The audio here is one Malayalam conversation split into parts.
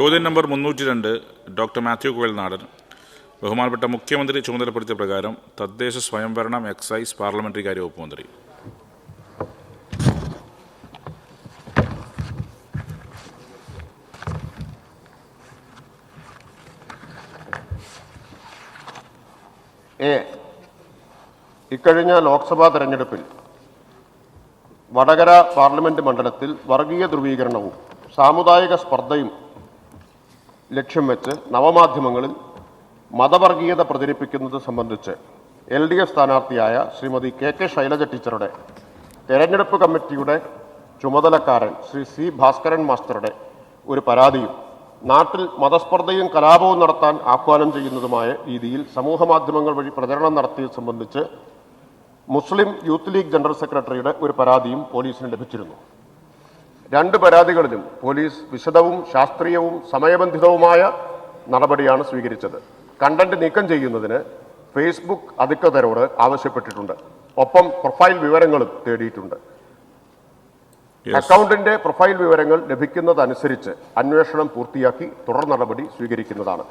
ചോദ്യം നമ്പർ മുന്നൂറ്റി രണ്ട് ഡോക്ടർ മാത്യു കുഴൽനാടൻ. ബഹുമാനപ്പെട്ട മുഖ്യമന്ത്രി ചുമതലപ്പെടുത്തിയ പ്രകാരം തദ്ദേശ സ്വയംഭരണം എക്സൈസ് പാർലമെന്ററി കാര്യ വകുപ്പ് മന്ത്രി. എ ഇക്കഴിഞ്ഞ ലോക്സഭാ തെരഞ്ഞെടുപ്പിൽ വടകര പാർലമെന്റ് മണ്ഡലത്തിൽ വർഗീയ ധ്രുവീകരണവും സാമുദായിക സ്പർദ്ധയും ലക്ഷ്യം വെച്ച് നവമാധ്യമങ്ങളിൽ മതവർഗീയത പ്രചരിപ്പിക്കുന്നത് സംബന്ധിച്ച് എൽ ഡി എഫ് സ്ഥാനാർത്ഥിയായ ശ്രീമതി കെ കെ ശൈലജ ടീച്ചറുടെ തെരഞ്ഞെടുപ്പ് കമ്മിറ്റിയുടെ ചുമതലക്കാരൻ ശ്രീ സി ഭാസ്കരൻ മാസ്റ്ററുടെ ഒരു പരാതിയും നാട്ടിൽ മതസ്പർദ്ധയും കലാപവും നടത്താൻ ആഹ്വാനം ചെയ്യുന്നതുമായ രീതിയിൽ സമൂഹ മാധ്യമങ്ങൾ വഴി പ്രചരണം നടത്തിയത് സംബന്ധിച്ച് മുസ്ലിം യൂത്ത് ലീഗ് ജനറൽ സെക്രട്ടറിയുടെ ഒരു പരാതിയും പോലീസിന് ലഭിച്ചിരുന്നു. രണ്ട് പരാതികളിലും പോലീസ് വിശദവും ശാസ്ത്രീയവും സമയബന്ധിതവുമായ നടപടിയാണ് സ്വീകരിച്ചത്. കണ്ടന്റ് നീക്കം ചെയ്യുന്നതിന് ഫേസ്ബുക്ക് അധികൃതരോട് ആവശ്യപ്പെട്ടിട്ടുണ്ട്. ഒപ്പം പ്രൊഫൈൽ വിവരങ്ങളും തേടിയിട്ടുണ്ട്. അക്കൗണ്ടിന്റെ പ്രൊഫൈൽ വിവരങ്ങൾ ലഭിക്കുന്നതനുസരിച്ച് അന്വേഷണം പൂർത്തിയാക്കി തുടർ നടപടി സ്വീകരിക്കുന്നതാണ്.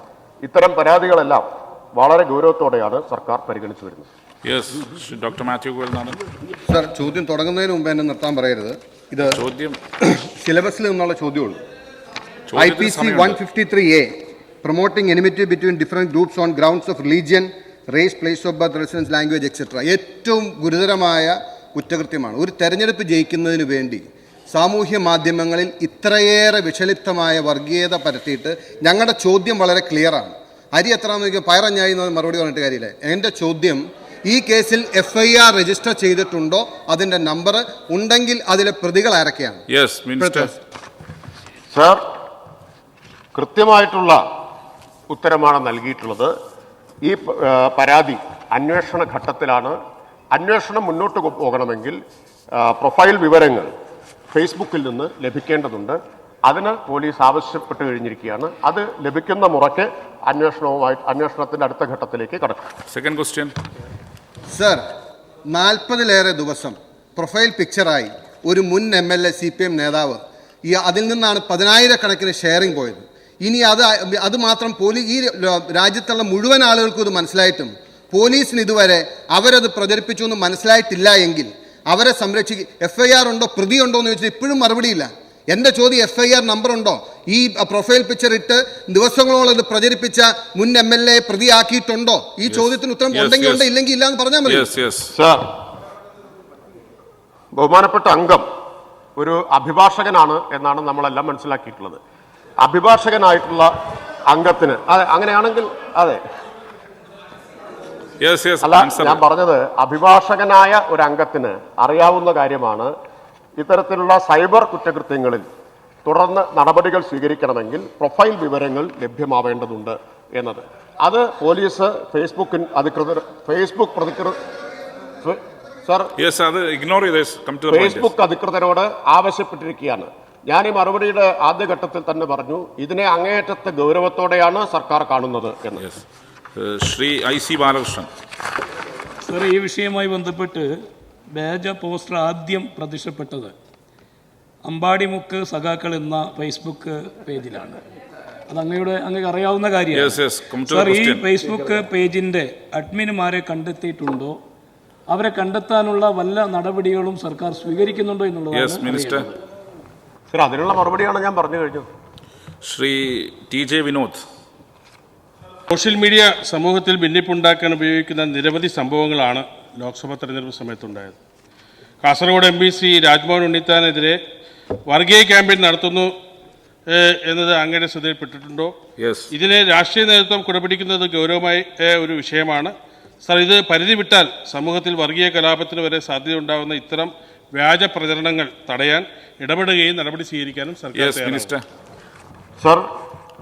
ഇത്തരം പരാതികളെല്ലാം വളരെ ഗൗരവത്തോടെയാണ് സർക്കാർ പരിഗണിച്ചു വരുന്നത്. യെസ് ഡോക്ടർ മാത്യു സർ ചോദ്യം തുടങ്ങുന്നതിന് മുമ്പ് എന്നെ നിർത്താൻ പറയരുത്. ഇത് ചോദ്യം. സിലബസിൽ നിന്നുള്ള ചോദ്യമുള്ളൂ. I P C one fifty three A promoting enmity between different groups on grounds of religion race place of birth residence language etcetera ഏറ്റവും ഗുരുതരമായ കുറ്റകൃത്യമാണ്. ഒരു തെരഞ്ഞെടുപ്പ് ജയിക്കുന്നതിന് വേണ്ടി സാമൂഹ്യ മാധ്യമങ്ങളിൽ ഇത്രയേറെ വിഷലിപ്തമായ വർഗീയത പരത്തിയിട്ട് ഞങ്ങളുടെ ചോദ്യം വളരെ ക്ലിയറാണ് അരി എത്രാമെന്ന് പയറഞ്ഞായി എന്ന് മറുപടി പറഞ്ഞിട്ട് കാര്യമില്ല. എന്റെ ചോദ്യം ഈ കേസിൽ എഫ് ഐ ആർ രജിസ്റ്റർ ചെയ്തിട്ടുണ്ടോ? അതിന്റെ നമ്പർ ഉണ്ടെങ്കിൽ അതിലെ പ്രതികൾ ആരൊക്കെയാണ്? യെസ് മിനിസ്റ്റർ സർ കൃത്യമായിട്ടുള്ള ഉത്തരമാണ് നൽകിയിട്ടുള്ളത്. ഈ പരാതി അന്വേഷണ ഘട്ടത്തിലാണ്. അന്വേഷണം മുന്നോട്ട് പോകണമെങ്കിൽ പ്രൊഫൈൽ വിവരങ്ങൾ ഫേസ്ബുക്കിൽ നിന്ന് ലഭിക്കേണ്ടതുണ്ട്. അതിന് പോലീസ് ആവശ്യപ്പെട്ട് കഴിഞ്ഞിരിക്കുകയാണ്. അത് ലഭിക്കുന്ന മുറയ്ക്ക് അന്വേഷണവുമായി അന്വേഷണത്തിന്റെ അടുത്ത ഘട്ടത്തിലേക്ക് കടക്കും. സെക്കൻഡ് ക്വസ്റ്റ്യൻ സർ നാൽപ്പതിലേറെ ദിവസം പ്രൊഫൈൽ പിക്ചറായി ഒരു മുൻ M L A C P M നേതാവ് ഈ അതിൽ നിന്നാണ് പതിനായിരക്കണക്കിന് ഷെയറിംഗ് പോയത്. ഇനി അത് അത് മാത്രം പോലീസ് ഈ രാജ്യത്തുള്ള മുഴുവൻ ആളുകൾക്കും ഇത് മനസ്സിലായിട്ടും പോലീസിന് ഇതുവരെ അവരത് പ്രചരിപ്പിച്ചു എന്ന് മനസ്സിലായിട്ടില്ല എങ്കിൽ അവരെ സംരക്ഷിക്കുക എഫ് ഐ ആർ ഉണ്ടോ പ്രതി ഉണ്ടോ എന്ന് ചോദിച്ചാൽ ഇപ്പോഴും മറുപടിയില്ല. എന്റെ ചോദ്യം എഫ് ഐ ആർ നമ്പറുണ്ടോ? ഈ പ്രൊഫൈൽ പിക്ചർ ഇട്ട് ദിവസങ്ങളോളം ഇത് പ്രചരിപ്പിച്ച മുൻ എം എൽ എ പ്രതിയാക്കിയിട്ടുണ്ടോ? ഈ ചോദ്യത്തിന് ഉത്തരം Yes, ഉണ്ടെങ്കിൽ ഉണ്ട് ഇല്ലെങ്കിൽ ഇല്ല എന്ന് പറഞ്ഞാൽ മതി. യെസ് യെസ് സർ ബഹുമാനപ്പെട്ട അംഗം ഒരു അഭിഭാഷകനാണ് എന്നാണ് നമ്മളെല്ലാം മനസ്സിലാക്കിയിട്ടുള്ളത്. അഭിഭാഷകനായിട്ടുള്ള അംഗത്തിന് അതെ അങ്ങനെയാണെങ്കിൽ അതെ. യെസ് യെസ് അല്ല ഞാൻ പറഞ്ഞത് അഭിഭാഷകനായ ഒരു അംഗത്തിന് അറിയാവുന്ന കാര്യമാണ് ഇത്തരത്തിലുള്ള സൈബർ കുറ്റകൃത്യങ്ങളിൽ തുടർന്ന് നടപടികൾ സ്വീകരിക്കണമെങ്കിൽ പ്രൊഫൈൽ വിവരങ്ങൾ ലഭ്യമാവേണ്ടതുണ്ട് എന്നത്. അത് പോലീസ് ഫേസ്ബുക്കിൻ അധികൃതർ ഫേസ്ബുക്ക് പ്രതികൃ സർ യെസ് അത് ഇഗ്നോർ ചെയ്ത് കം ടു ഫേസ്ബുക്ക് അധികൃതരോട് ആവശ്യപ്പെട്ടിരിക്കുകയാണ്. ഞാൻ ഈ മറുപടിയുടെ ആദ്യഘട്ടത്തിൽ തന്നെ പറഞ്ഞു ഇതിനെ അങ്ങേയറ്റത്തെ ഗൗരവത്തോടെയാണ് സർക്കാർ കാണുന്നത് എന്ന്. Shri I C Balakrishnan. Sir ഈ വിഷയവുമായി ബന്ധപ്പെട്ട് ബേജ പോസ്റ്റർ ആദ്യം പ്രത്യക്ഷപ്പെട്ടത് അമ്പാടിമുക്ക് സഖാക്കൾ എന്ന ഫേസ്ബുക്ക് പേജിലാണ്. അത് അങ്ങയുടെ അങ്ങക്ക് അറിയാവുന്ന കാര്യമാണ്. സർ ഈ ഫേസ്ബുക്ക് പേജിന്റെ അഡ്മിനുമാരെ കണ്ടെത്തിയിട്ടുണ്ടോ? അവരെ കണ്ടെത്താനുള്ള വല്ല നടപടികളും സർക്കാർ സ്വീകരിക്കുന്നുണ്ടോ യെസ് എന്നുള്ളതാണ് മിനിസ്റ്റർ സർ അതിനുള്ള മറുപടിയാണ് ഞാൻ പറഞ്ഞു കഴിഞ്ഞത് Shri T J Vinod. Social media സമൂഹത്തിൽ ഭിന്നിപ്പുണ്ടാക്കാൻ ഉപയോഗിക്കുന്ന നിരവധി സംഭവങ്ങളാണ് ലോക്സഭാ തെരഞ്ഞെടുപ്പ് സമയത്തുണ്ടായത്. Kasaragod M P C Rajmohan ഉണ്ണിത്താനെതിരെ വർഗീയ ക്യാമ്പയിൻ നടത്തുന്നു എന്നത് അങ്ങയുടെ ശ്രദ്ധയിൽപ്പെട്ടിട്ടുണ്ടോ? യെസ് ഇതിനെ രാഷ്ട്രീയ നേതൃത്വം കുടപിടിക്കുന്നത് ഗൗരവമായ ഒരു വിഷയമാണ്. സർ ഇത് പരിധി വിട്ടാൽ സമൂഹത്തിൽ വർഗീയ കലാപത്തിന് വരെ സാധ്യത ഉണ്ടാകുന്ന ഇത്തരം വ്യാജ പ്രചരണങ്ങൾ തടയാൻ ഇടപെടുകയും നടപടി സ്വീകരിക്കാനും സർക്കാർ സർ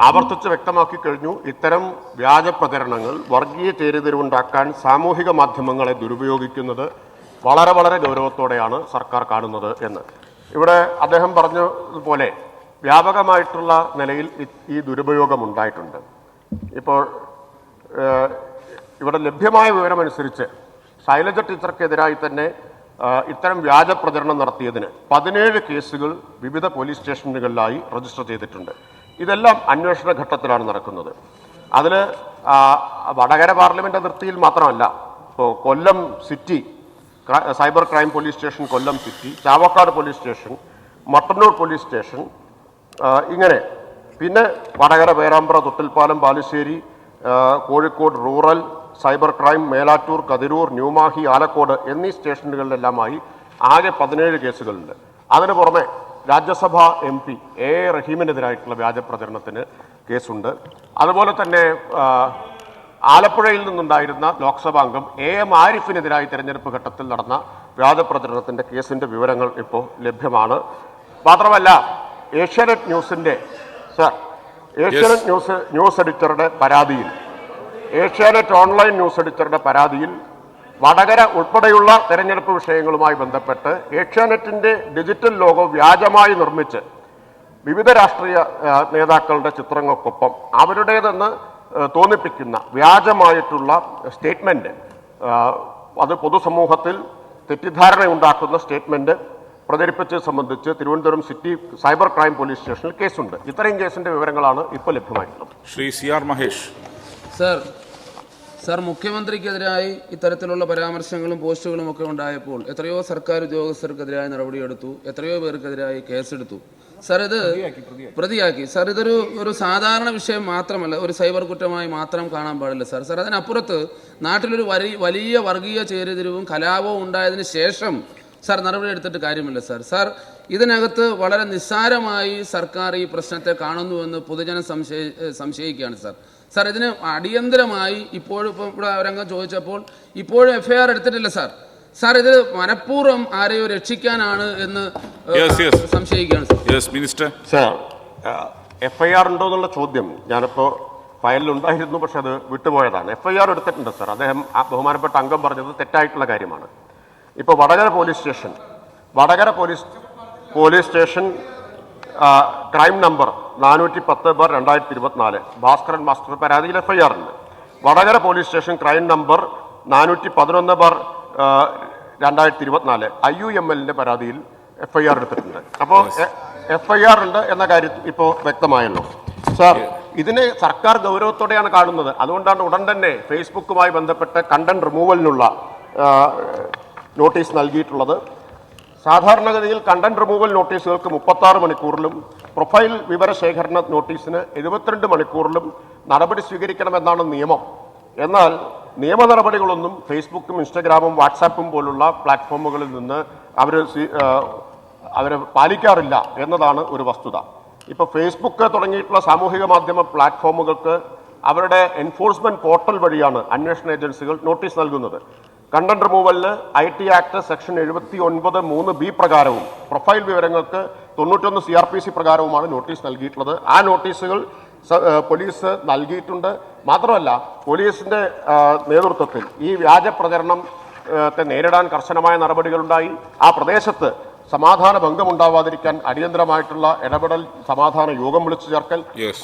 ആവർത്തിച്ച് വ്യക്തമാക്കി കഴിഞ്ഞു ഇത്തരം വ്യാജ പ്രചരണങ്ങൾ വർഗീയ ചേരിതിരിവുണ്ടാക്കാൻ സാമൂഹിക മാധ്യമങ്ങളെ ദുരുപയോഗിക്കുന്നത് വളരെ വളരെ ഗൗരവത്തോടെയാണ് സർക്കാർ കാണുന്നത് എന്ന്. ഇവിടെ അദ്ദേഹം പറഞ്ഞതുപോലെ വ്യാപകമായിട്ടുള്ള നിലയിൽ ഈ ദുരുപയോഗം ഉണ്ടായിട്ടുണ്ട് ഇപ്പോൾ ഇവിടെ ലഭ്യമായ വിവരമനുസരിച്ച് ശൈലജ ടീച്ചർക്കെതിരായി തന്നെ ഇത്തരം വ്യാജ പ്രചരണം നടത്തിയതിന് പതിനേഴ് കേസുകൾ വിവിധ പോലീസ് സ്റ്റേഷനുകളിലായി രജിസ്റ്റർ ചെയ്തിട്ടുണ്ട്. ഇതെല്ലാം അന്വേഷണ ഘട്ടത്തിലാണ് നടക്കുന്നത്. അതിൽ വടകര പാർലമെന്റ് അതിർത്തിയിൽ മാത്രമല്ല ഇപ്പോൾ Kollam city cyber crime police station Kollam city Chavakkad police station Mattannur police station ഇങ്ങനെ. പിന്നെ Vadakara Perambra Thottilpalam Balussery Kozhikode rural cyber crime Melattur Kathirur New Mahe Alakode എന്നീ സ്റ്റേഷനുകളിലെല്ലാമായി ആകെ പതിനേഴ് കേസുകളുണ്ട്. അതിന് പുറമെ രാജ്യസഭാ എം പി എ റഹീമിനെതിരായിട്ടുള്ള വ്യാജ പ്രചരണത്തിന് കേസുണ്ട്. അതുപോലെ തന്നെ ആലപ്പുഴയിൽ നിന്നുണ്ടായിരുന്ന ലോക്സഭാ അംഗം എ എം ആരിഫിനെതിരായി തെരഞ്ഞെടുപ്പ് ഘട്ടത്തിൽ നടന്ന വ്യാജ പ്രചരണത്തിന്റെ കേസിന്റെ വിവരങ്ങൾ ഇപ്പോൾ ലഭ്യമാണ്. മാത്രമല്ല ഏഷ്യാനെറ്റ് ന്യൂസിന്റെ സർ ഏഷ്യാനെറ്റ് ന്യൂസ് ന്യൂസ് എഡിറ്ററുടെ പരാതിയിൽ ഏഷ്യാനെറ്റ് ഓൺലൈൻ ന്യൂസ് എഡിറ്ററുടെ പരാതിയിൽ വടകര ഉൾപ്പെടെയുള്ള തെരഞ്ഞെടുപ്പ് വിഷയങ്ങളുമായി ബന്ധപ്പെട്ട് ഏഷ്യാനെറ്റിന്റെ ഡിജിറ്റൽ ലോഗോ വ്യാജമായി നിർമ്മിച്ച് വിവിധ രാഷ്ട്രീയ നേതാക്കളുടെ ചിത്രങ്ങൾക്കൊപ്പം അവരുടേതെന്ന് തോന്നിപ്പിക്കുന്ന വ്യാജമായിട്ടുള്ള സ്റ്റേറ്റ്മെന്റ് അത് പൊതുസമൂഹത്തിൽ തെറ്റിദ്ധാരണ ഉണ്ടാക്കുന്ന സ്റ്റേറ്റ്മെന്റ് പ്രചരിപ്പിച്ചത് സംബന്ധിച്ച് Thiruvananthapuram city cyber crime police സ്റ്റേഷനിൽ കേസുണ്ട്. ഇത്രയും കേസിന്റെ വിവരങ്ങളാണ് ഇപ്പോൾ ലഭ്യമായിട്ടുള്ളത്. Shri C R Mahesh. Sir sir മുഖ്യമന്ത്രിക്കെതിരായി ഇത്തരത്തിലുള്ള പരാമർശങ്ങളും പോസ്റ്റുകളും ഒക്കെ ഉണ്ടായപ്പോൾ എത്രയോ സർക്കാർ ഉദ്യോഗസ്ഥർക്കെതിരായ നടപടിയെടുത്തു എത്രയോ പേർക്കെതിരായി കേസെടുത്തു. സർ ഇത് പ്രതിയാക്കി സർ ഇതൊരു ഒരു സാധാരണ വിഷയം മാത്രമല്ല ഒരു സൈബർ കുറ്റമായി മാത്രം കാണാൻ പാടില്ല സർ. സർ അതിനപ്പുറത്ത് നാട്ടിലൊരു വലിയ വലിയ വർഗീയ ചേരിതിരിവും കലാപവും ഉണ്ടായതിനു ശേഷം സാർ നടപടി എടുത്തിട്ട് കാര്യമില്ല സാർ. സാർ ഇതിനകത്ത് വളരെ നിസ്സാരമായി സർക്കാർ ഈ പ്രശ്നത്തെ കാണുന്നുവെന്ന് പൊതുജനം സംശയ സംശയിക്കുകയാണ് സാർ. സാർ ഇതിന് അടിയന്തരമായി ഇപ്പോഴും ഇപ്പം ഇവിടെ അവരംഗം ചോദിച്ചപ്പോൾ ഇപ്പോഴും എഫ് ഐ ആർ എടുത്തിട്ടില്ല സാർ. സാർ ഇത് മനഃപൂർവം ആരെയോ രക്ഷിക്കാനാണ് എന്ന് ഏഹ് Yes, yes. സംശയിക്കുകയാണ് sir. Yes minister sir F I R ഉണ്ടോ എന്നുള്ള ചോദ്യം ഞാനിപ്പോൾ ഫയലിലുണ്ടായിരുന്നു പക്ഷെ അത് വിട്ടുപോയതാണ്. എഫ് ഐ ആർ എടുത്തിട്ടുണ്ട് സാർ. അദ്ദേഹം ആ ബഹുമാനപ്പെട്ട അംഗം പറഞ്ഞത് തെറ്റായിട്ടുള്ള കാര്യമാണ്. ഇപ്പോൾ Vadakara police station Vadakara police police station crime number നാനൂറ്റി പത്ത് ബർ രണ്ടായിരത്തി ഇരുപത്തിനാല് ഭാസ്കരൻ മാസ്റ്റർ പരാതിയിൽ എഫ് ഐ ആർ ഉണ്ട് Vadakara police station crime number നാനൂറ്റി പതിനൊന്ന് ബർ രണ്ടായിരത്തി ഇരുപത്തിനാല് ഐ യു എം എല്ലിന്റെ പരാതിയിൽ എഫ്ഐആർ ഐ ആർ എടുത്തിട്ടുണ്ട് അപ്പോൾ എഫ്ഐആർ ഐ ആർ ഉണ്ട് എന്ന കാര്യം ഇപ്പോൾ വ്യക്തമായല്ലോ. സാർ ഇതിനെ സർക്കാർ ഗൗരവത്തോടെയാണ് കാണുന്നത്. അതുകൊണ്ടാണ് ഉടൻ തന്നെ ഫേസ്ബുക്കുമായി ബന്ധപ്പെട്ട് കണ്ടന്റ് റിമൂവലിനുള്ള നോട്ടീസ് നൽകിയിട്ടുള്ളത്. സാധാരണഗതിയിൽ കണ്ടന്റ് റിമൂവൽ നോട്ടീസുകൾക്ക് മുപ്പത്താറ് മണിക്കൂറിലും പ്രൊഫൈൽ വിവരശേഖരണ നോട്ടീസിന് എഴുപത്തിരണ്ട് മണിക്കൂറിലും നടപടി സ്വീകരിക്കണമെന്നാണ് നിയമം. എന്നാൽ നിയമ നടപടികളൊന്നും ഫേസ്ബുക്കും ഇൻസ്റ്റഗ്രാമും വാട്സാപ്പും പോലുള്ള പ്ലാറ്റ്ഫോമുകളിൽ നിന്ന് അവർ അവർ പാലിക്കാറില്ല എന്നതാണ് ഒരു വസ്തുത. ഇപ്പോൾ ഫേസ്ബുക്ക് തുടങ്ങിയിട്ടുള്ള സാമൂഹിക മാധ്യമ പ്ലാറ്റ്ഫോമുകൾക്ക് അവരുടെ എൻഫോഴ്സ്മെന്റ് പോർട്ടൽ വഴിയാണ് അന്വേഷണ ഏജൻസികൾ നോട്ടീസ് നൽകുന്നത്. കണ്ടന്റ് റിമൂവലിന് ഐ ടി ആക്ട് സെക്ഷൻ എഴുപത്തി ഒൻപത് മൂന്ന് ബി പ്രകാരവും പ്രൊഫൈൽ വിവരങ്ങൾക്ക് തൊണ്ണൂറ്റൊന്ന് സി ആർ പി സി പ്രകാരവുമാണ് നോട്ടീസ് നൽകിയിട്ടുള്ളത്. ആ നോട്ടീസുകൾ പോലീസ് നൽകിയിട്ടുണ്ട്. മാത്രമല്ല പോലീസിന്റെ നേതൃത്വത്തിൽ ഈ വ്യാജ പ്രചരണം ഏഹ്, ത്തെ നേരിടാൻ കർശനമായ നടപടികളുണ്ടായി. ആ പ്രദേശത്ത് സമാധാന ഭംഗമുണ്ടാവാതിരിക്കാൻ അടിയന്തരമായിട്ടുള്ള ഇടപെടൽ സമാധാന യോഗം വിളിച്ചു ചേർക്കൽ.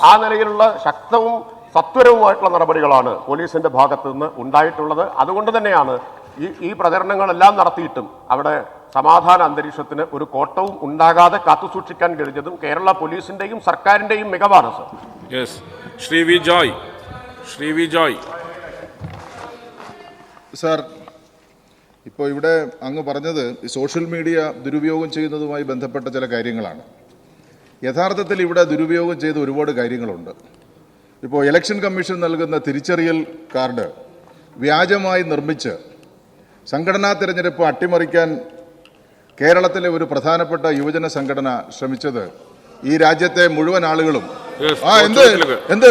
ആ നിലയിലുള്ള ശക്തവും സത്വരവുമായിട്ടുള്ള നടപടികളാണ് പോലീസിന്റെ ഭാഗത്തു നിന്ന് ഉണ്ടായിട്ടുള്ളത്. അതുകൊണ്ട് തന്നെയാണ് ഈ ഈ പ്രചരണങ്ങളെല്ലാം നടത്തിയിട്ടും അവിടെ സമാധാന അന്തരീക്ഷത്തിന് ഒരു കോട്ടവും ഉണ്ടാകാതെ കാത്തുസൂക്ഷിക്കാൻ കഴിഞ്ഞതും കേരള പോലീസിന്റെയും സർക്കാരിന്റെയും മികവാണ് sir. Yes Shri V Joy. Shri V Joy. Sir ഇപ്പോൾ ഇവിടെ അങ്ങ് പറഞ്ഞത് ഈ സോഷ്യൽ മീഡിയ ദുരുപയോഗം ചെയ്യുന്നതുമായി ബന്ധപ്പെട്ട ചില കാര്യങ്ങളാണ്. യഥാർത്ഥത്തിൽ ഇവിടെ ദുരുപയോഗം ചെയ്ത ഒരുപാട് കാര്യങ്ങളുണ്ട്. ഇപ്പോൾ ഇലക്ഷൻ കമ്മീഷൻ നൽകുന്ന തിരിച്ചറിയൽ കാർഡ് വ്യാജമായി നിർമ്മിച്ച് സംഘടനാ തിരഞ്ഞെടുപ്പ് അട്ടിമറിക്കാൻ കേരളത്തിലെ ഒരു പ്രധാനപ്പെട്ട യുവജന സംഘടന ശ്രമിച്ചത് ഈ രാജ്യത്തെ മുഴുവൻ ആളുകളും. ആ എന്ത്? എന്ത്?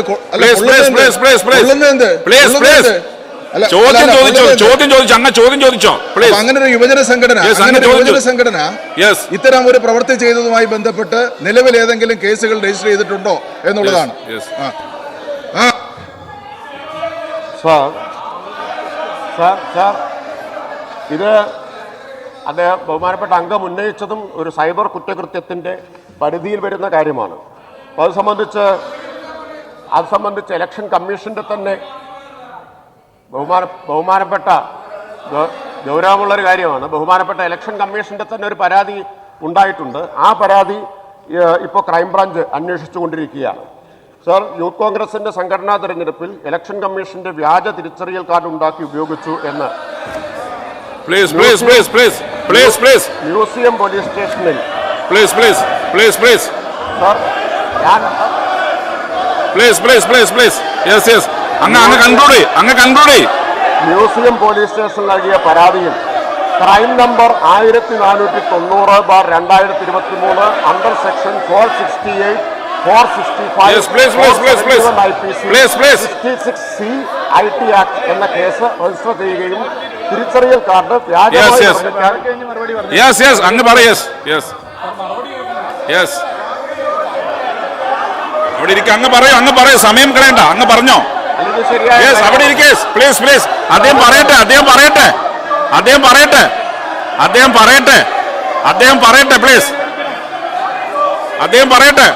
അങ്ങനെ ഒരു യുവജന സംഘടന യുവജന സംഘടന. ഇത്തരം ഒരു പ്രവൃത്തി ചെയ്തതുമായി ബന്ധപ്പെട്ട് നിലവിൽ ഏതെങ്കിലും കേസുകൾ രജിസ്റ്റർ ചെയ്തിട്ടുണ്ടോ എന്നുള്ളതാണ്. സാർ. Sir sir. ഇത് അദ്ദേഹം ബഹുമാനപ്പെട്ട അംഗം ഉന്നയിച്ചതും ഒരു സൈബർ കുറ്റകൃത്യത്തിന്റെ പരിധിയിൽ വരുന്ന കാര്യമാണ്. അപ്പോൾ അത് സംബന്ധിച്ച് അത് സംബന്ധിച്ച് ഇലക്ഷൻ കമ്മീഷന്റെ തന്നെ ബഹുമാന ബഹുമാനപ്പെട്ട ഗൗരവമുള്ളൊരു കാര്യമാണ്. ബഹുമാനപ്പെട്ട ഇലക്ഷൻ കമ്മീഷന്റെ തന്നെ ഒരു പരാതി ഉണ്ടായിട്ടുണ്ട്. ആ പരാതി ഇപ്പോൾ ക്രൈംബ്രാഞ്ച് അന്വേഷിച്ചുകൊണ്ടിരിക്കുകയാണ്. സാർ യൂത്ത് കോൺഗ്രസിന്റെ സംഘടനാ തെരഞ്ഞെടുപ്പിൽ ഇലക്ഷൻ കമ്മീഷന്റെ വ്യാജ തിരിച്ചറിയൽ കാർഡ് ഉണ്ടാക്കി ഉപയോഗിച്ചു എന്ന്. മ്യൂസിയം പോലീസ് സ്റ്റേഷനിൽ. മ്യൂസിയം പോലീസ് സ്റ്റേഷൻ നൽകിയ പരാതിയിൽ ക്രൈം നമ്പർ ആയിരത്തി നാനൂറ്റി തൊണ്ണൂറ് ബാർ രണ്ടായിരത്തി ഇരുപത്തി മൂന്ന് under section four sixty eight four sixty Yes, please, please, please, please. Please, please. Sixty six C I T act എന്ന കേസ് രജിസ്റ്റർ ചെയ്യുകയും തിരിച്ചറിയൽ കാർഡ് വ്യാജമായി അങ്ങ് അവിടെ ഇരിക്കുക അങ്ങ് പറയൂ അങ്ങ് പറയൂ. സമയം കളയണ്ട. അങ്ങ് പറഞ്ഞോ. അവിടെ ഇരിക്കേസ് പ്ലീസ് പ്ലീസ് അദ്ദേഹം പറയട്ടെ അദ്ദേഹം പറയട്ടെ. അദ്ദേഹം പറയട്ടെ. അദ്ദേഹം പറയട്ടെ. അദ്ദേഹം പറയട്ടെ പ്ലീസ് അദ്ദേഹം പറയട്ടെ.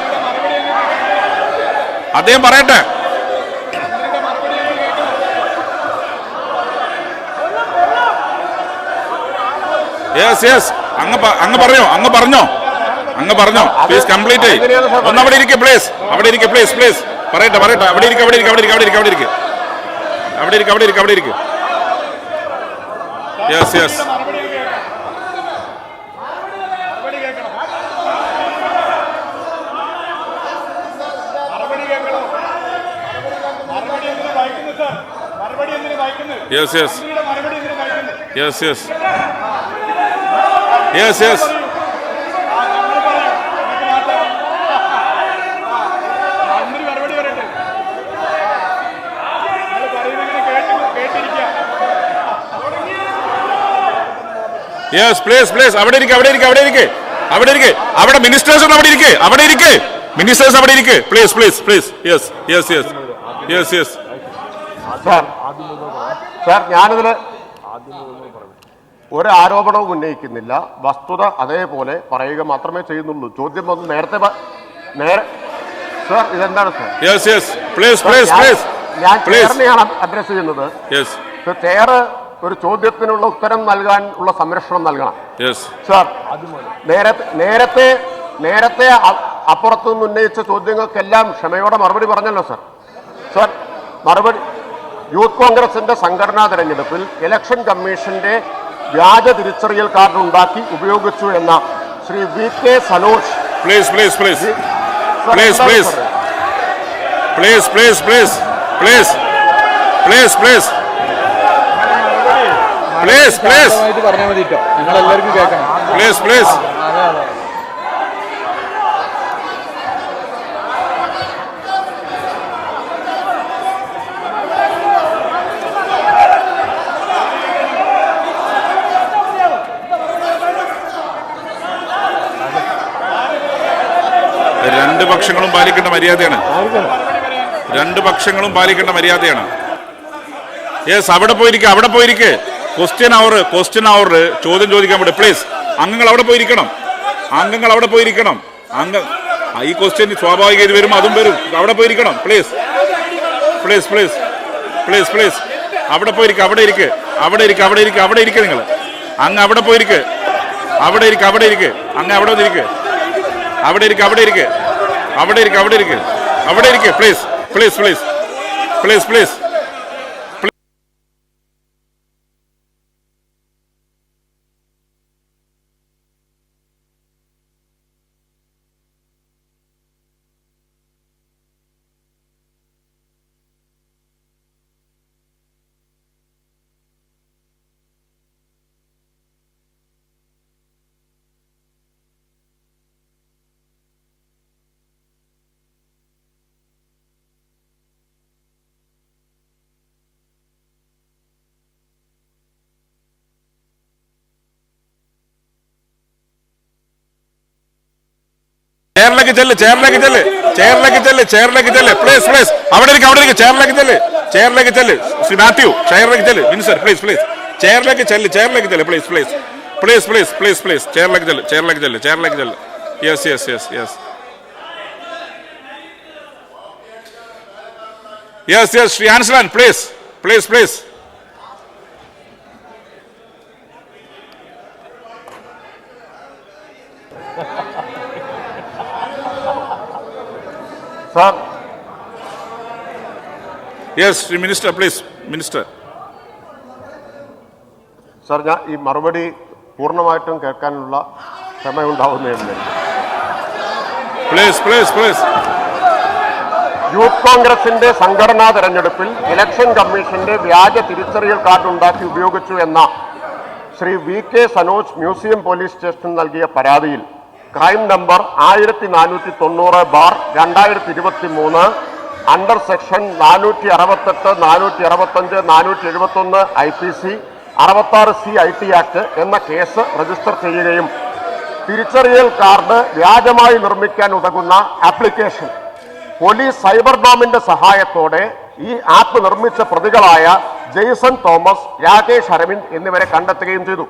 അദ്ദേഹം പറയട്ടെ. യെസ് യെസ് അങ്ങ് അങ്ങ് പറഞ്ഞോ അങ്ങ് പറഞ്ഞോ. അങ്ങ് പറഞ്ഞോ. പ്ലീസ് കംപ്ലീറ്റ് ആയി ഒന്ന് അവിടെ ഇരിക്കെ പ്ലീസ് അവിടെ ഇരിക്കെ പ്ലീസ് പ്ലീസ് പറയട്ടെ പറയട്ടെ. അവിടെ ഇരിക്കും അവിടെ ഇരിക്കും അവിടെ ഇരിക്കും അവിടെ ഇരിക്കും അവിടെ ഇരിക്കും. അവിടെ ഇരിക്കും അവിടെ ഇരിക്കും yes yes yes yes yes yes yes yes yes please please അവിടെ ഇരിക്കെ അവിടെ ഇരിക്കെ അവിടെ ഇരിക്കെ. അവിടെ ഇരിക്കെ. അവിടെ മിനിസ്റ്റേഴ്സ് അവിടെ ഇരിക്കെ. അവിടെ ഇരിക്കെ. മിനിസ്റ്റേഴ്സ് അവിടെ ഇരിക്കെ. Please please please yes yes yes yes yes sir sir ഞാനിതിൽ ഒരു ആരോപണവും ഉന്നയിക്കുന്നില്ല. വസ്തുത അതേപോലെ പറയുക മാത്രമേ ചെയ്യുന്നുള്ളൂ. ചോദ്യം വന്ന് നേരത്തെ നേരെ സാർ ഇതെന്താണ് sir? Yes yes please please ഞാൻ- പ്ലീസ് ഞാൻ പ്ലീസ് ചെയറിനെയാണ് അഡ്രസ് ചെയ്യുന്നത്. ചെയർ ഒരു ചോദ്യത്തിനുള്ള ഉത്തരം നൽകാൻ ഉള്ള സംരക്ഷണം നൽകണം. സാർ നേരത്തെ നേരത്തെ നേരത്തെ അ- അപ്പുറത്തു നിന്ന് ഉന്നയിച്ച ചോദ്യങ്ങൾക്കെല്ലാം ക്ഷമയോടെ മറുപടി പറഞ്ഞല്ലോ സാർ. സാർ മറുപടി യൂത്ത് കോൺഗ്രസിന്റെ സംഘടനാ തെരഞ്ഞെടുപ്പിൽ ഇലക്ഷൻ കമ്മീഷന്റെ വ്യാജ തിരിച്ചറിയൽ കാർഡ് ഉണ്ടാക്കി ഉപയോഗിച്ചു എന്ന Shri V K Sanoj. Please please please please please? Please please please please please please please please പറഞ്ഞാൽ മതി കേട്ടോ ഞങ്ങൾ എല്ലാവർക്കും കേൾക്കണം പ്ലീസ് പ്ലീസ് രണ്ട് പക്ഷങ്ങളും പാലിക്കേണ്ട മര്യാദയാണ്. രണ്ട് പക്ഷങ്ങളും പാലിക്കേണ്ട മര്യാദയാണ്. യെസ് അവിടെ പോയിരിക്കുക അവിടെ പോയിരിക്കെ. ക്വസ്റ്റ്യൻ അവർ ക്വസ്റ്റ്യൻ അവർ ചോദ്യം ചോദിക്കാൻ പറ്റും പ്ലീസ് അംഗങ്ങൾ അവിടെ പോയിരിക്കണം. അംഗങ്ങൾ അവിടെ പോയിരിക്കണം. അംഗ ഈ ക്വസ്റ്റ്യൻ സ്വാഭാവിക ഇത് വരും അതും വരും. അവിടെ പോയിരിക്കണം. Please please please please please അവിടെ പോയിരിക്കുക അവിടെ ഇരിക്ക്. അവിടെ ഇരിക്കുക അവിടെ ഇരിക്കുക അവിടെ ഇരിക്കുക നിങ്ങൾ അങ്ങ് അവിടെ പോയിരിക്ക്. അവിടെ ഇരിക്കുക അവിടെ ഇരിക്ക്. അങ്ങ് അവിടെ വന്നിരിക്ക്. അവിടെ ഇരിക്കുക അവിടെ ഇരിക്ക്. അവിടെ ഇരിക്കും അവിടെ ഇരിക്കും. അവിടെ ഇരിക്കും. Please please please please please ചെയറിലേക്ക് ചെല്ല് ചെയറിലേക്ക് ചെല്ല് ചെയറിലേക്ക് ചെല്ല് ചെയറിലേക്ക് ചെല്ല്. പ്ലീസ് പ്ലീസ് അവിടെ ഇരിക്കും അവിടെ ഇരിക്കും. ചെയറിലേക്ക് ചെല്ല്. ചെയറിലേക്ക് ചെല്ല്. ശ്രീ മാത്യു ചെയറിലേക്ക് ചെല്ല്. മിനിസ്റ്റർ പ്ലീസ് പ്ലീസ് ചെയറിലേക്ക് ചെല്ല് ചെയറിലേക്ക് ചെല്ല്. Please please please please please please ചെയറിലേക്ക് ചെല്ല് ചെയറിലേക്ക് ചെല്ല് ചെയറിലേക്ക് ചെല്ല്. Yes yes yes yes yes yes Shri Ansalan please please please sir yes minister please minister sir ഞാൻ ഈ മറുപടി പൂർണമായിട്ടും കേൾക്കാനുള്ള ക്ഷമയുണ്ടാവുന്നതല്ലേ പ്ലീസ് പ്ലീസ് പ്ലീസ് യൂത്ത് കോൺഗ്രസിന്റെ സംഘടനാ തെരഞ്ഞെടുപ്പിൽ ഇലക്ഷൻ കമ്മീഷന്റെ വ്യാജ തിരിച്ചറിയൽ കാർഡ് ഉണ്ടാക്കി ഉപയോഗിച്ചു എന്ന Shri V K Sanoj museum police station നൽകിയ പരാതിയിൽ ക്രൈം നമ്പർ ആയിരത്തി നാനൂറ്റി തൊണ്ണൂറ് ബാർ രണ്ടായിരത്തി ഇരുപത്തി മൂന്ന് അണ്ടർ സെക്ഷൻ നാനൂറ്റി അറുപത്തെട്ട് നാനൂറ്റി അറുപത്തഞ്ച് നാനൂറ്റി എഴുപത്തൊന്ന് ഐ പി സി അറുപത്താറ് സി ഐ ടി ആക്ട് എന്ന കേസ് രജിസ്റ്റർ ചെയ്യുകയും തിരിച്ചറിയൽ കാർഡ് വ്യാജമായി നിർമ്മിക്കാൻ ഉതകുന്ന ആപ്ലിക്കേഷൻ പോലീസ് സൈബർ ഡോമിന്റെ സഹായത്തോടെ ഈ ആപ്പ് നിർമ്മിച്ച പ്രതികളായ ജെയ്സൺ തോമസ് രാകേഷ് അരവിന്ദ് എന്നിവരെ കണ്ടെത്തുകയും ചെയ്തു.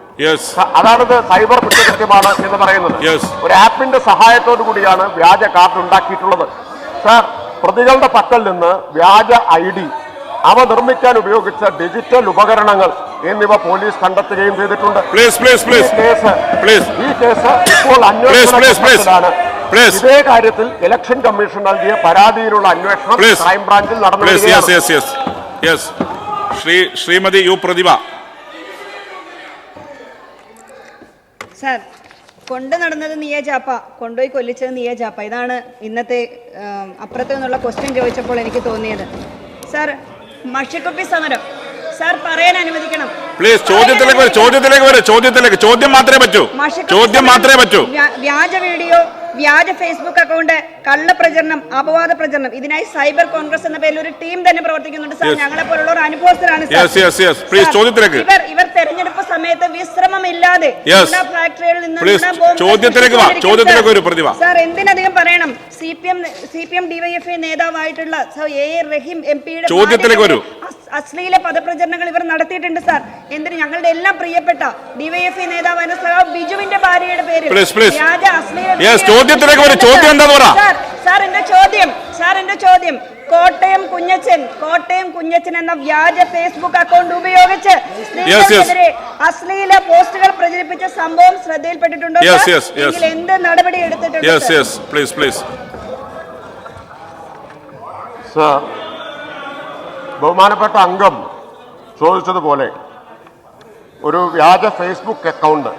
അതാണത് സൈബർ കുറ്റകൃത്യമാണ് എന്ന് പറയുന്നത്. ഒരു ആപ്പിന്റെ സഹായത്തോടു കൂടിയാണ് വ്യാജ കാർഡ് ഉണ്ടാക്കിയിട്ടുള്ളത്. സാർ പ്രതികളുടെ പക്കൽ നിന്ന് വ്യാജ ഐ ഡി അവ നിർമ്മിക്കാൻ ഉപയോഗിച്ച ഡിജിറ്റൽ ഉപകരണങ്ങൾ എന്നിവ പോലീസ് കണ്ടെത്തുകയും ചെയ്തിട്ടുണ്ട്. ഈ കേസ് ഇപ്പോൾ. അന്വേഷണത്തിലാണ് ഇതേ കാര്യത്തിൽ ഇലക്ഷൻ കമ്മീഷൻ നൽകിയ പരാതിയിലുള്ള അന്വേഷണം. ക്രൈംബ്രാഞ്ചിൽ നടന്നു ശ്രീ ശ്രീമതി യു പ്രതിഭ സാർ കൊണ്ട് നടന്നത് നീയ ചാപ്പ കൊണ്ടുപോയി കൊല്ലിച്ചത് നീയ ചാപ്പ. ഇതാണ് ഇന്നത്തെ അപ്പുറത്ത് നിന്നുള്ള ക്വസ്റ്റ്യൻ ചോദിച്ചപ്പോൾ എനിക്ക് തോന്നിയത്. സാർ മഷിക്കുപ്പി സമരം. സാർ പറയാൻ അനുവദിക്കണം. പ്ലീസ് ചോദ്യത്തിലേക്ക് ചോദ്യത്തിലേക്ക് ചോദ്യത്തിലേക്ക് ചോദ്യം മാത്രമേ പറ്റൂ. ചോദ്യം മാത്രമേ പറ്റൂ. വ്യാജ വീഡിയോ വ്യാജ ഫേസ്ബുക്ക് അക്കൗണ്ട് കള്ളപ്രചരണം അപവാദ പ്രചരണം ഇതിനായി സൈബർ കോൺഗ്രസ് എന്ന പേരിൽ ഒരു ടീം തന്നെ പ്രവർത്തിക്കുന്നുണ്ട് സാർ. ഞങ്ങളെ പോലുള്ളവർ അനുഭവസ്ഥരാണ്. ഇവർ ഇവർ തെരഞ്ഞെടുപ്പ് സമയത്ത് വിശ്രമമില്ലാതെ ഫാക്ടറികളിൽ നിന്ന് സാർ. എന്തിനധികം പറയണം C P M C P M DYFI നേതാവായിട്ടുള്ള A A Rahim M പിയുടെ ചോദ്യത്തിലേക്ക് വരൂ. അശ്ലീല പദപ്രചരണങ്ങൾ ഇവർ നടത്തിയിട്ടുണ്ട് സാർ എന്തിന് ഞങ്ങളുടെ എല്ലാം പ്രിയപ്പെട്ട ഡിവൈഎഫ്ഐ നേതാവായ സഹാബ് ബിജുവിന്റെ ഭാര്യയുടെ പേരിൽ. വ്യാജ അശ്ലീല ചോദ്യത്തിലേക്ക് വരും. ചോദ്യം എന്താ പറ. സാറിന്റെ ചോദ്യം സാറിന്റെ ചോദ്യം. കോട്ടയം കുഞ്ഞച്ചൻ കോട്ടയം കുഞ്ഞച്ചൻ എന്ന വ്യാജ ഫേസ്ബുക്ക് അക്കൗണ്ട് ഉപയോഗിച്ച് സ്ത്രീകൾക്കെതിരെ അശ്ലീല പോസ്റ്റുകൾ പ്രചരിപ്പിച്ച സംഭവം ശ്രദ്ധയിൽപ്പെട്ടിട്ടുണ്ടോ. എന്ത് നടപടി എടുത്തിട്ടുണ്ട് yes yes please please sir ബഹുമാനപ്പെട്ട അംഗം ചോദിച്ചതുപോലെ ഒരു വ്യാജ ഫേസ്ബുക്ക് അക്കൗണ്ട്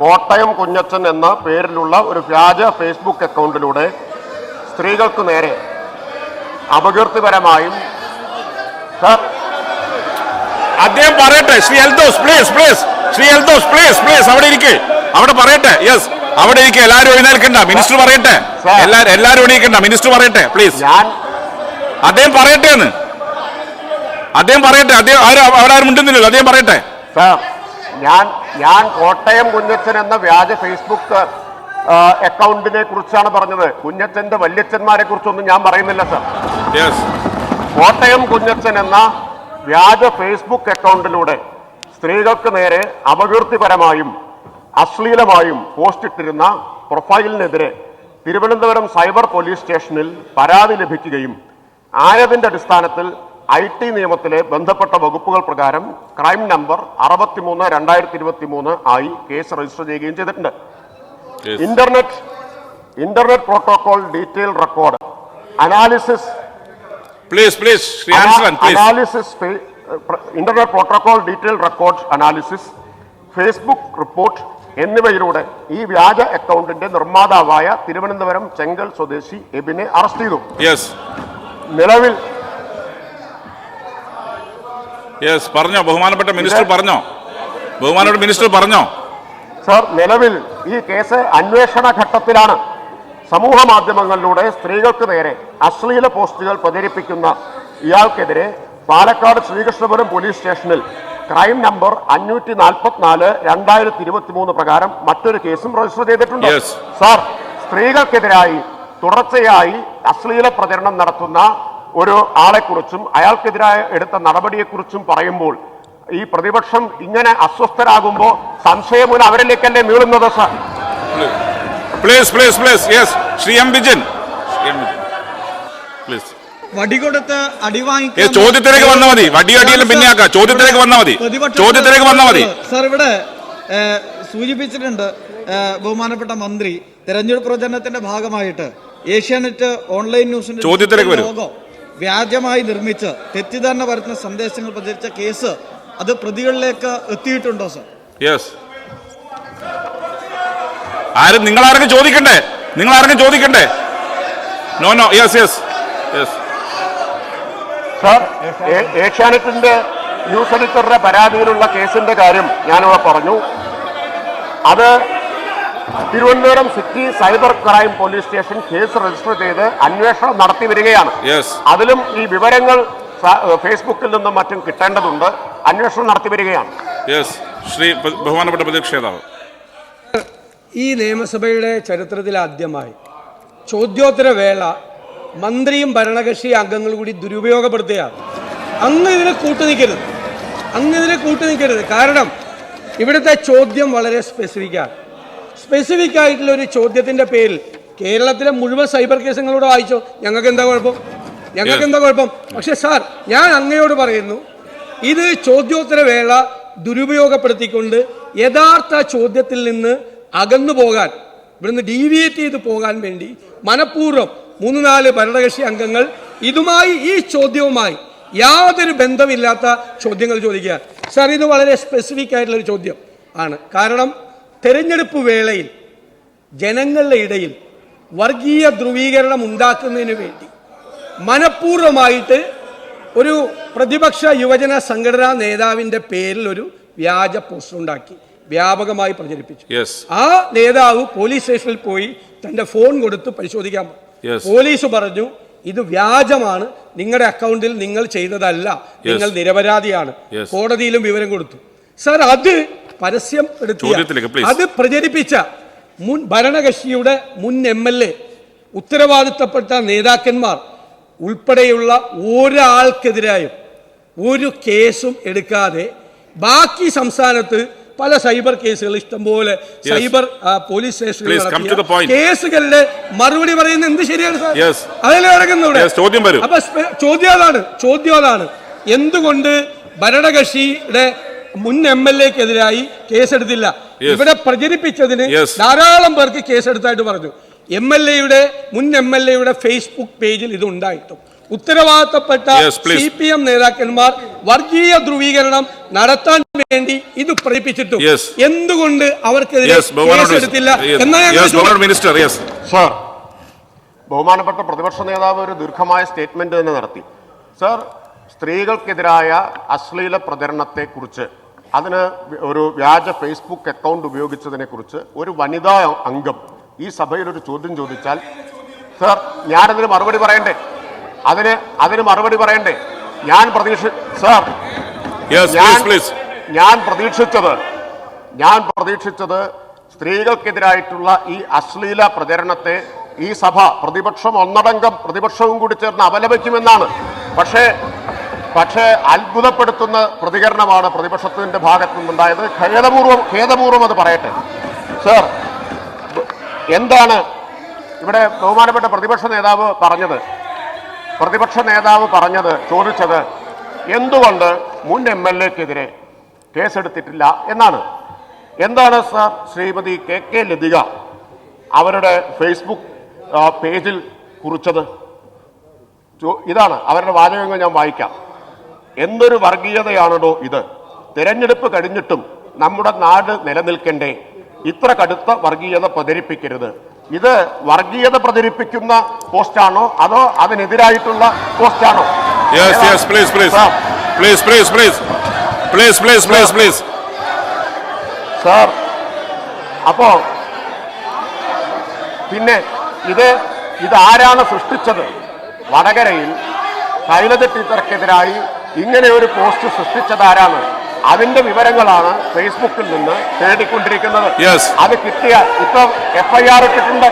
കോട്ടയം കുഞ്ഞച്ചൻ എന്ന പേരിലുള്ള ഒരു വ്യാജ ഫേസ്ബുക്ക് അക്കൗണ്ടിലൂടെ സ്ത്രീകൾക്ക് നേരെ അപകീർത്തിപരമായും സർ അദ്ദേഹം പറയട്ടെ Shri Eldhose please please Shri Eldhose please please അവിടെ ഇരിക്കെ. അവിടെ പറയട്ടെ. യെസ് അവിടെ ഇരിക്കെ. എല്ലാരും എഴുന്നേൽക്കണ്ട. മിനിസ്റ്റർ പറയട്ടെ. എല്ലാരും എല്ലാരും എണീക്കണ്ട. മിനിസ്റ്റർ പറയട്ടെ പ്ലീസ് അദ്ദേഹം പറയട്ടെ എന്ന്. അദ്ദേഹം പറയട്ടെ. അദ്ദേഹം ആരും അവിടെ ആരും മിണ്ടുന്നില്ലല്ലോ. അദ്ദേഹം പറയട്ടെ. സാർ ഞാൻ ഞാൻ കോട്ടയം കുഞ്ഞച്ചൻ എന്ന വ്യാജ ഫേസ്ബുക്ക് അക്കൗണ്ടിനെ കുറിച്ചാണ് പറഞ്ഞത്. കുഞ്ഞച്ചന്റെ വല്യച്ഛന്മാരെ കുറിച്ചൊന്നും ഞാൻ പറയുന്നില്ല സർ കോട്ടയം കുഞ്ഞച്ചൻ എന്ന വ്യാജ ഫേസ്ബുക്ക് അക്കൗണ്ടിലൂടെ സ്ത്രീകൾക്ക് നേരെ അപകീർത്തിപരമായും അശ്ലീലമായും പോസ്റ്റ് ഇട്ടിരുന്ന പ്രൊഫൈലിനെതിരെ തിരുവനന്തപുരം സൈബർ പോലീസ് സ്റ്റേഷനിൽ പരാതി ലഭിക്കുകയും ആയതിന്റെ അടിസ്ഥാനത്തിൽ ഐ ടി നിയമത്തിലെ ബന്ധപ്പെട്ട വകുപ്പുകൾ പ്രകാരം ക്രൈം നമ്പർ അറുപത്തിമൂന്ന് രണ്ടായിരത്തി ഇരുപത്തി മൂന്ന് ആയി കേസ് രജിസ്റ്റർ ചെയ്യുകയും ചെയ്തിട്ടുണ്ട്. Internet internet protocol detail record analysis please please analysis internet protocol detail record analysis Facebook report എന്നിവയിലൂടെ ഈ വ്യാജ അക്കൗണ്ടിന്റെ നിർമ്മാതാവായ തിരുവനന്തപുരം ചെങ്കൽ സ്വദേശി എബിനെ അറസ്റ്റ് ചെയ്തു. നിലവിൽ യെസ് പറഞ്ഞോ. ബഹുമാനപ്പെട്ട മിനിസ്റ്റർ പറഞ്ഞോ? ബഹുമാനപ്പെട്ട മിനിസ്റ്റർ പറഞ്ഞോ? സർ നിലവിൽ ഈ കേസ് അന്വേഷണ ഘട്ടത്തിലാണ്. സമൂഹ മാധ്യമങ്ങളിലൂടെ സ്ത്രീകൾക്ക് നേരെ അശ്ലീല പോസ്റ്റുകൾ പ്രചരിപ്പിക്കുന്ന ഇയാൾക്കെതിരെ പാലക്കാട് ശ്രീകൃഷ്ണപുരം പോലീസ് സ്റ്റേഷനിൽ ക്രൈം നമ്പർ അഞ്ഞൂറ്റി നാൽപ്പത്തിനാല് രണ്ടായിരത്തി ഇരുപത്തി മൂന്ന് പ്രകാരം മറ്റൊരു കേസും രജിസ്റ്റർ ചെയ്തിട്ടുണ്ട്. സാർ സ്ത്രീകൾക്കെതിരായി തുടർച്ചയായി അശ്ലീല പ്രചരണം നടത്തുന്ന ഒരു ആളെക്കുറിച്ചും അയാൾക്കെതിരായ എടുത്ത നടപടിയെക്കുറിച്ചും പറയുമ്പോൾ ഈ പ്രതിപക്ഷം ഇങ്ങനെ അസ്വസ്ഥരാകുമ്പോൾ സംശയമുന അവരിലേക്കല്ലേ നീളുന്നത് sir please please please yes Shri M Vijayan Shri M Vijayan please വടികൊടുത്ത് അടിവാങ്ങിക്കാൻ ഏ, ചോദ്യത്തിലേക്ക് വന്നാൽ മതി. വടി അടിയെല്ലാം പിന്നെ ആക്കാം. ചോദ്യത്തിലേക്ക് വന്നാൽ മതി. ചോദ്യത്തിലേക്ക് വന്നാൽ മതി. സാർ ഇവിടെ സൂചിപ്പിച്ചിട്ടുണ്ട് ബഹുമാനപ്പെട്ട മന്ത്രി തെരഞ്ഞെടുപ്പ് പ്രചരണത്തിന്റെ ഭാഗമായിട്ട് ഏഷ്യാനെറ്റ് ഓൺലൈൻ ന്യൂസിന്റെ ചോദ്യത്തിലേക്ക് വരൂ. വ്യാജമായി നിർമ്മിച്ച് തെറ്റിദ്ധാരണ വരുത്തുന്ന സന്ദേശങ്ങൾ പ്രചരിച്ച കേസ് അത് പ്രതികളിലേക്ക് എത്തിയിട്ടുണ്ടോ സർ? യെസ് ആരും നിങ്ങൾ ആരെങ്കിലും ചോദിക്കണ്ടേ? നിങ്ങൾ ആരെങ്കിലും ചോദിക്കണ്ടേ no no yes yes yes sir ഏഷ്യാനെറ്റിന്റെ news എഡിറ്ററുടെ പരാതിയിലുള്ള കേസിന്റെ കാര്യം ഞാനിവിടെ പറഞ്ഞു. അത് Thiruvananthapuram city cyber crime police station case register ചെയ്ത് അന്വേഷണം നടത്തി വരികയാണ്. യെസ് അതിലും ഈ വിവരങ്ങൾ ഫേസ്ബുക്കിൽ നിന്നും മറ്റും കിട്ടേണ്ടതുണ്ട്. അന്വേഷണം നടത്തി വരികയാണ്. യെസ് ശ്രീ ബഹുമാനപ്പെട്ട ഈ നിയമസഭയുടെ ചരിത്രത്തിൽ ആദ്യമായി ചോദ്യോത്തര വേള മന്ത്രിയും ഭരണകക്ഷി അംഗങ്ങളും കൂടി ദുരുപയോഗപ്പെടുത്തുകയാണ്. അങ്ങ് ഇതിനെ കൂട്ടുനിൽക്കരുത് അങ്ങ് ഇതിനെ കൂട്ടുനിൽക്കരുത് കാരണം ഇവിടുത്തെ ചോദ്യം വളരെ സ്പെസിഫിക്കാണ് സ്പെസിഫിക് ആയിട്ടുള്ള ഒരു ചോദ്യത്തിന്റെ പേരിൽ കേരളത്തിലെ മുഴുവൻ സൈബർ കേസുകളോട് വായിച്ചോ? ഞങ്ങൾക്ക് എന്താ കുഴപ്പം? ഞങ്ങൾക്ക് എന്താ കുഴപ്പം? പക്ഷെ സാർ ഞാൻ അങ്ങയോട് പറയുന്നു ഇത് ചോദ്യോത്തര വേള ദുരുപയോഗപ്പെടുത്തിക്കൊണ്ട് യഥാർത്ഥ ചോദ്യത്തിൽ നിന്ന് അകന്നു പോകാൻ ഇവിടുന്ന് ഡീവിയേറ്റ് ചെയ്ത് പോകാൻ വേണ്ടി മനഃപൂർവം മൂന്ന് നാല് ഭരണകക്ഷി അംഗങ്ങൾ ഇതുമായി ഈ ചോദ്യവുമായി യാതൊരു ബന്ധമില്ലാത്ത ചോദ്യങ്ങൾ ചോദിക്കുക. സാർ ഇത് വളരെ സ്പെസിഫിക് ആയിട്ടുള്ള ഒരു ചോദ്യം ആണ്. കാരണം തെരഞ്ഞെടുപ്പ് വേളയിൽ ജനങ്ങളുടെ ഇടയിൽ വർഗീയ ധ്രുവീകരണം ഉണ്ടാക്കുന്നതിന് വേണ്ടി മനഃപൂർവമായിട്ട് ഒരു പ്രതിപക്ഷ യുവജന സംഘടനാ നേതാവിന്റെ പേരിൽ ഒരു വ്യാജ പോസ്റ്റർ ഉണ്ടാക്കി വ്യാപകമായി പ്രചരിപ്പിച്ചു. ആ നേതാവ് പോലീസ് സ്റ്റേഷനിൽ പോയി തന്റെ ഫോൺ കൊടുത്ത് പരിശോധിക്കാൻ. പോലീസ് പറഞ്ഞു ഇത് വ്യാജമാണ് നിങ്ങളുടെ അക്കൗണ്ടിൽ നിങ്ങൾ ചെയ്തതല്ല നിങ്ങൾ നിരപരാധിയാണ്. കോടതിയിലും വിവരം കൊടുത്തു. സർ അത് പരസ്യം എടുത്തു അത് പ്രചരിപ്പിച്ച മുൻ ഭരണകക്ഷിയുടെ മുൻ എം എൽ എ ഉത്തരവാദിത്തപ്പെട്ട നേതാക്കന്മാർ ഉൾപ്പെടെയുള്ള ഒരാൾക്കെതിരായും ഒരു കേസും എടുക്കാതെ ബാക്കി സംസ്ഥാനത്ത് പല സൈബർ കേസുകൾ ഇഷ്ടംപോലെ സൈബർ പോലീസ് സ്റ്റേഷനിൽ. കേസുകളുടെ മറുപടി പറയുന്ന എന്ത് ശരിയാണ് സാർ? ചോദ്യം വരൂ. അപ്പൊ ചോദ്യം അതാണ് ചോദ്യം അതാണ്. എന്തുകൊണ്ട് ഭരണകക്ഷിയുടെ മുൻ എം എൽ എക്കെതിരായി കേസെടുത്തില്ല. ഇവിടെ പ്രചരിപ്പിച്ചതിന്. ധാരാളം പേർക്ക് കേസെടുത്തായിട്ട് പറഞ്ഞു. എം എൽ എയുടെ മുൻ എം എൽ എയുടെ ഫേസ്ബുക്ക് പേജിൽ ഇത് ഉണ്ടായിട്ടും. ഉത്തരവാദിത്തപ്പെട്ട സി പി എം നേതാക്കന്മാർ വർഗീയ ധ്രുവീകരണം നടത്താൻ വേണ്ടി ഇത് പ്രചരിപ്പിച്ചിട്ടും എന്തുകൊണ്ട് അവർക്കെതിരെ കേസെടുത്തില്ല? എന്നാണ് മിനിസ്റ്റർ. സർ ബഹുമാനപ്പെട്ട പ്രതിപക്ഷ നേതാവ് ഒരു ദീർഘമായ സ്റ്റേറ്റ്മെന്റ് തന്നെ നടത്തി. സർ സ്ത്രീകൾക്കെതിരായ അശ്ലീല പ്രചരണത്തെക്കുറിച്ച് അതിന് ഒരു വ്യാജ ഫേസ്ബുക്ക് അക്കൗണ്ട് ഉപയോഗിച്ചതിനെ കുറിച്ച് ഒരു വനിതാ അംഗം ഈ സഭയിൽ ഒരു ചോദ്യം ചോദിച്ചാൽ സർ ഞാനതിന് മറുപടി പറയണ്ടേ? അതിന് അതിന് മറുപടി പറയണ്ടേ? ഞാൻ പ്രതീക്ഷ സർ ഞാൻ പ്രതീക്ഷിച്ചത് ഞാൻ പ്രതീക്ഷിച്ചത് സ്ത്രീകൾക്കെതിരായിട്ടുള്ള ഈ അശ്ലീല പ്രചരണത്തെ ഈ സഭ പ്രതിപക്ഷം ഒന്നടങ്കം പ്രതിപക്ഷവും കൂടി ചേർന്ന് അപലപിക്കുമെന്നാണ്. പക്ഷേ പക്ഷേ അത്ഭുതപ്പെടുത്തുന്ന പ്രതികരണമാണ് പ്രതിപക്ഷത്തിന്റെ ഭാഗത്തു നിന്നുണ്ടായത് ഖേദപൂർവം ഖേദപൂർവം അത് പറയട്ടെ. സർ എന്താണ് ഇവിടെ ബഹുമാനപ്പെട്ട പ്രതിപക്ഷ നേതാവ് പറഞ്ഞത്? പ്രതിപക്ഷ നേതാവ് പറഞ്ഞത് ചോദിച്ചത് എന്തുകൊണ്ട് മുൻ എം എൽ എക്കെതിരെ കേസെടുത്തിട്ടില്ല എന്നാണ്. എന്താണ് sir Shrimati K K Latika അവരുടെ ഫേസ്ബുക്ക് പേജിൽ കുറിച്ചത്? ഇതാണ് അവരുടെ വാചകങ്ങൾ ഞാൻ വായിക്കാം. എന്തൊരു വർഗീയതയാണോ ഇത്? തിരഞ്ഞെടുപ്പ് കഴിഞ്ഞിട്ടും നമ്മുടെ നാട് നിലനിൽക്കണ്ടേ? ഇത്ര കടുത്ത വർഗീയത പ്രചരിപ്പിക്കരുത്. ഇത് വർഗീയത പ്രചരിപ്പിക്കുന്ന പോസ്റ്റാണോ അതോ അതിനെതിരായിട്ടുള്ള പോസ്റ്റാണോ? Yes yes please please sir, please please please please please please please sir അപ്പോ പിന്നെ ഇത് ഇത് ആരാണ് സൃഷ്ടിച്ചത്? വടകരയിൽ ശൈലജ ടീച്ചർക്കെതിരായി ഇങ്ങനെ ഒരു പോസ്റ്റ് സൃഷ്ടിച്ചതാരാണ് അതിന്റെ വിവരങ്ങളാണ് ഫേസ്ബുക്കിൽ നിന്ന് തേടിക്കൊണ്ടിരിക്കുന്നത്. അത് കിട്ടിയാൽ ഇപ്പൊ എഫ്ഐആർ ഇട്ടിട്ടുണ്ട്.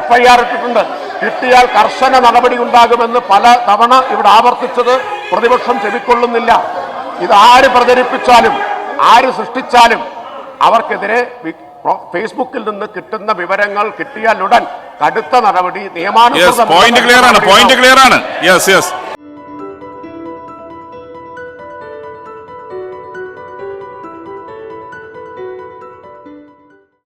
എഫ്ഐആർ ഇട്ടിട്ടുണ്ട്. കിട്ടിയാൽ കർശന നടപടി ഉണ്ടാകുമെന്ന് പല തവണ ഇവിടെ ആവർത്തിച്ചത് പ്രതിപക്ഷം ചെവിക്കൊള്ളുന്നില്ല. ഇത് ആര് പ്രചരിപ്പിച്ചാലും ആര് സൃഷ്ടിച്ചാലും അവർക്കെതിരെ ഫേസ്ബുക്കിൽ നിന്ന് കിട്ടുന്ന വിവരങ്ങൾ കിട്ടിയാൽ ഉടൻ കടുത്ത നടപടി യെസ്